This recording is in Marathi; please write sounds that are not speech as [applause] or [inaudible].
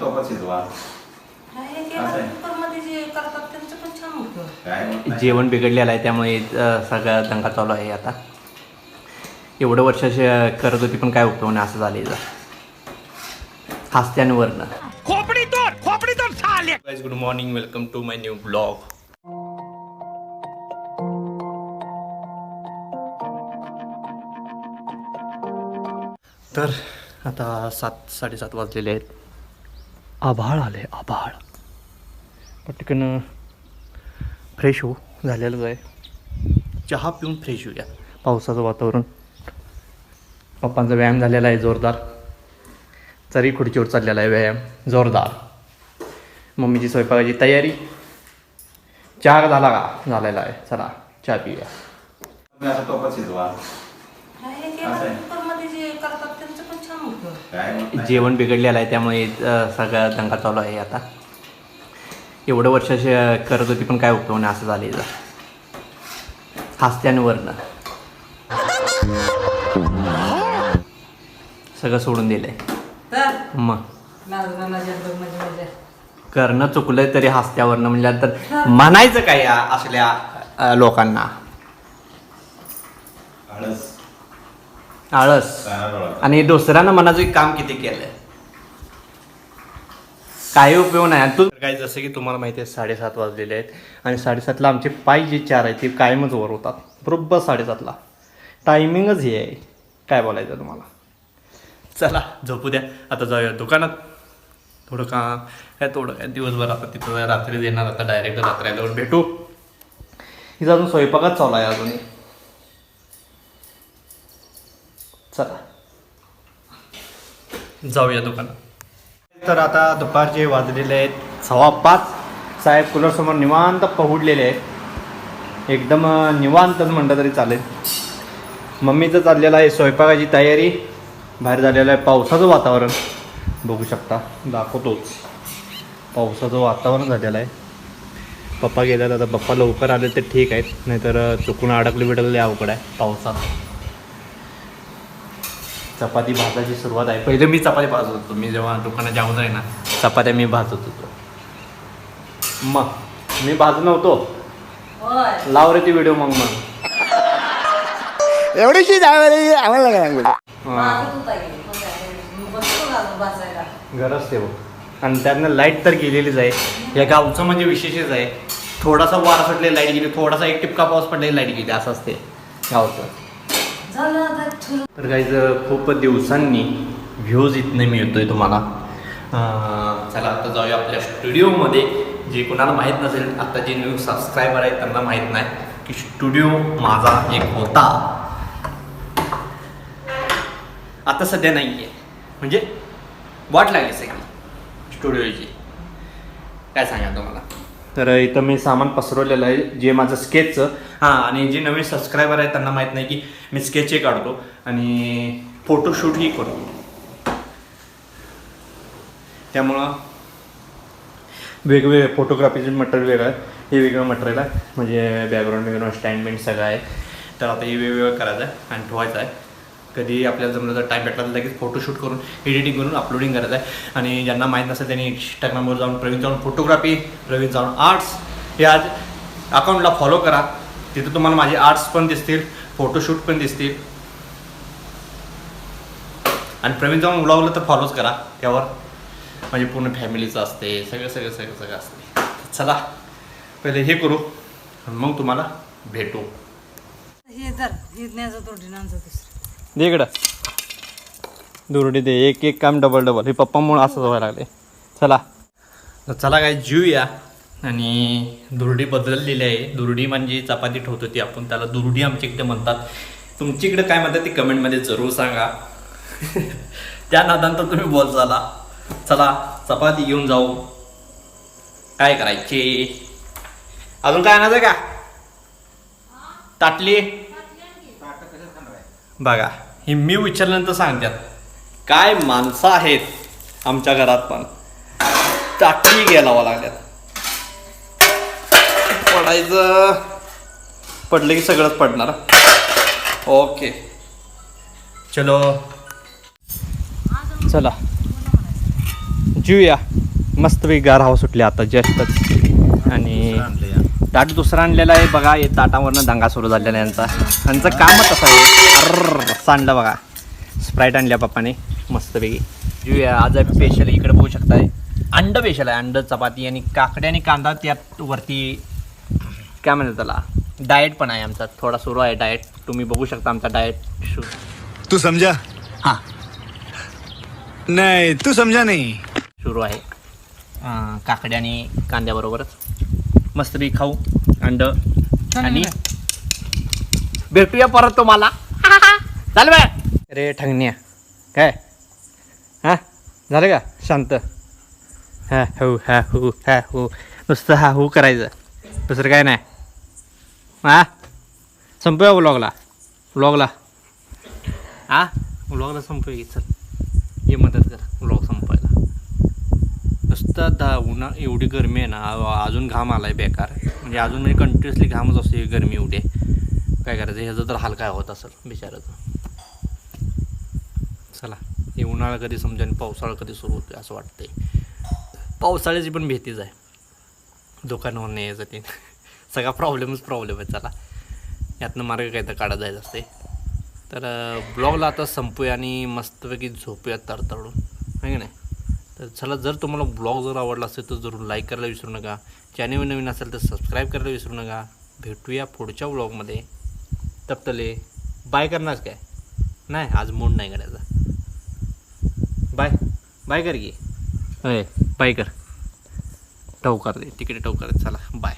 तोपा शिजवा हे ते असं आहे. कुकरमध्ये जे करतात त्यांचं पण छान होतं. काय होत नाही. जेवण बिघडलेलं आहे त्यामुळे अ, सगळा दंगा चालू आहे आता. एवढं वर्ष श- करत होती पण काय उपयोग नाही असं झालं हास्त्यांवरनं good morning welcome to my new blog तर आता सात साडेसात वाजलेले आहेत. आभाळ आले आभाळ. पटकन फ्रेश हो झालेलंच आहे. चहा पिऊन फ्रेश होऊया. पावसाचं वातावरण. पप्पांचा व्यायाम झालेला आहे जोरदार. तरी खुर्चीवर चाललेला आहे व्यायाम जोरदार. मम्मीची स्वयंपाकाची तयारी. चहा झाला का? झालेला आहे. चला चहा पिऊया. तुम्ही आता तोपा शिजवा हे ते असं आहे. कुकरमध्ये जे करतात त्यांचं पण छान होतं. काय होत नाही. जेवण बिघडलेलं आहे त्यामुळे अ, सगळा दंगा चालू आहे आता. एवढं वर्ष करत होती पण काय उपयोग नाही असं झालं हास्त्यांवरनं. सगळं सोडून दिलंय. तर? मग? करणं चुकलंय तरी हास्त्यावरनं म्हणजे तर? म्हणायचं काय या असल्या अ, लोकांना? आळस. आळस. आणि दुसऱ्यांना मनाचं काम किती केलंय? काही उपयोग नाही. तू काय जसं की तुम्हाला माहिती आहे साडेसात वाजलेले आहेत. आणि साडेसातला आमचे पाय जे चार आहेत ते कायमच वर होतात. बरोबर साडेसातला. टायमिंगच हे आहे. काय बोलायचं तुम्हाला? चला झोपू द्या. आता जाऊया दुकानात. थोडं का काय थोडं काय? दिवसभर आता तिथं रात्री देणार आता डायरेक्ट रात्री आल्यावर भेटू. हिचा अजून स्वयंपाकच चालू आहे अजूनही चला. जाऊया दुकानात. तर आता दुपारचे वाजलेले आहेत सव्वा पाच. साहेब कूलरसमोर निवांत पहुडलेले आहेत. एकदम निवांतच म्हणलं तरी चालेल. मम्मीचं चाललेलं आहे स्वयंपाकाची तयारी. बाहेर झालेलं आहे पावसाचं वातावरण. बघू शकता दाखवतोच. पावसाचं वातावरण झालेलं आहे. पप्पा गेल्यात आता पप्पा लवकर आले तर ठीक आहेत. नाहीतर चुकून अडकले बिडकले अवघड आहे पावसात चपाती भाजायची सुरुवात आहे. पहिले मी चपाती भाजत होतो. मी जेव्हा दुकानात जाऊन आहे ना चपात्या मी भाजत होतो. मग मी भाजत नव्हतो. लाव रे ती व्हिडिओ मग मग. एवढीशी आम्हाला गरज ते बघ आणि त्यातनं लाइट तर गेलेलीच आहे. या गावचं म्हणजे विशेषच आहे. थोडासा वारा सुटले लाइट गेली थोडासा एक टिपका पाऊस पडले लाइट गेली असं असते. गावचं. तर काही खूप दिवसांनी व्ह्यूज इथनं मिळतोय तुम्हाला. चला आता जाऊया आपल्या स्टुडिओमध्ये जे कोणाला माहीत नसेल आता जे न्यू सबस्क्रायबर आहेत त्यांना माहीत नाही की स्टुडिओ माझा एक होता. आता सध्या नाही आहे म्हणजे वाट लागली सगळी स्टुडिओची काय सांगा तुम्हाला? तर इथं मी सामान पसरवलेलं आहे जे माझं स्केचचं हां आणि जे नवीन सबस्क्रायबर आहेत त्यांना माहीत नाही की मी स्केचही काढतो. आणि फोटोशूटही करतो त्यामुळं वेगवेगळे फोटोग्राफीचे मटेरियल वेगळं आहे. हे वेगळं मटेरियल आहे. म्हणजे बॅकग्राऊंड बॅकग्राऊंड स्टँड बिंड सगळं आहे. तर आता हे वेगवेगळं करायचं आहे आणि ठेवायचं आहे. कधी आपल्याला जमलं तर टाईम भेटला तर लगेच फोटोशूट करून एडिटिंग करून अपलोडिंग करायचं आहे. आणि ज्यांना माहीत नसेल त्यांनी इंस्टाग्रामवर जाऊन प्रवीण जाऊन फोटोग्राफी प्रवीण जाऊन आर्ट्स या आज अकाउंटला फॉलो करा. तिथं तुम्हाला माझे आर्ट्स पण दिसतील फोटोशूट पण दिसतील. आणि प्रवीण जाऊन उलावलं तर फॉलोच करा. त्यावर म्हणजे पूर्ण फॅमिलीचं असते सगळं सगळं सगळं सगळं असते. चला पहिले हे करू मग तुम्हाला भेटू. हे जर हे न्यायचं तो डिनांचं दुसरं दे इकडं. दुरडी दे एक एक काम डबल डबल हे पप्पामुळे असं व्हायला लागले. चला. तर चला काय जीवया आणि दुरडी बदललेली आहे. दुरडी म्हणजे चपाती ठेवतो होती आपण. त्याला दुरडी आमच्या इकडे म्हणतात. तुमच्याकडे काय म्हणतात ते कमेंटमध्ये जरूर सांगा. [laughs] त्या नादांत तुम्ही बोल चला. चला चपाती घेऊन जाऊ. काय करायचे? अजून काय आणायचं का? ताटली? बघा हे मी विचारल्यानंतर सांगतात काय माणसं आहेत आमच्या घरात पण? टाकली गेलावं लागल्यात. पडायचं. पडलं की सगळंच पडणार. ओके. चलो. चला. जीवया. मस्तपैकी गार हवा सुटली आता जस्टच. आणि ताट दुसरा आणलेला आहे. बघा हे ताटावरनं दंगा सुरू झालेला आहे यांचा. यांचं कामच असं आहे. सांडलं बघा. स्प्राईट आणल्या पप्पाने. मस्तपैकी. जीवया आज स्पेशल इकडे बघू शकताय. अंड स्पेशल आहे. अंड चपाती आणि काकडे आणि कांदा त्यात वरती काय म्हणतात त्याला? डाएट पण आहे आमचा. थोडा सुरू आहे डाएट तुम्ही बघू शकता आमचा डाएट शू तू समझा हाँ. नहीं तू समझा नहीं. सुरू आहे. अं, काकड्या आणि कांद्याबरोबरच. मस्तपैकी खाऊ. अंड. आणि भेटूया परत तुम्हाला. [laughs] चाल बाय. अरे ठंगण्या. काय? हा? झालं का? शांत. हा हो हा हो हा हो. नुसतं हा हो करायचं. दुसरं काय नाही. हा? संपूया व्लॉगला व्लॉगला हा? व्लॉगला संपूया की चल. ये मदत कर. व्लॉग संपवायला नुसता आता उन्हा एवढी गरमी आहे ना अजून घाम आला आहे बेकार. म्हणजे अजून म्हणजे कंटिन्युअसली घामच असते गरमी एवढी. आहे. काय करायचं? ह्याचं तर हाल काय होत असेल बिचाराचं चला हे उन्हाळा कधी समजा आणि पावसाळा कधी सुरू होतो असं वाटतंय. पावसाळ्याची पण भीतीच आहे. दुकानावर नाही यायचं ते. सगळा प्रॉब्लेमच प्रॉब्लेम आहे चला. यातनं मार्ग काय तर काढत जायचं असते तर ब्लॉगला आता संपूया आणि मस्तपैकी झोपूया तरतडून आहे की नाही? तर चला जर तुम्हाला ब्लॉग जर आवडला असेल तर जरूर लाईक करायला विसरू नका. चॅनल नवीन असेल तर सबस्क्राईब करायला विसरू नका. भेटूया पुढच्या ब्लॉगमध्ये तपतले. बाय करणार काय? नाही आज मूड नाही करायचा. बाय बाय कर की. अय बाय कर. टवकार दे. तिकडे टवकार दे. चला बाय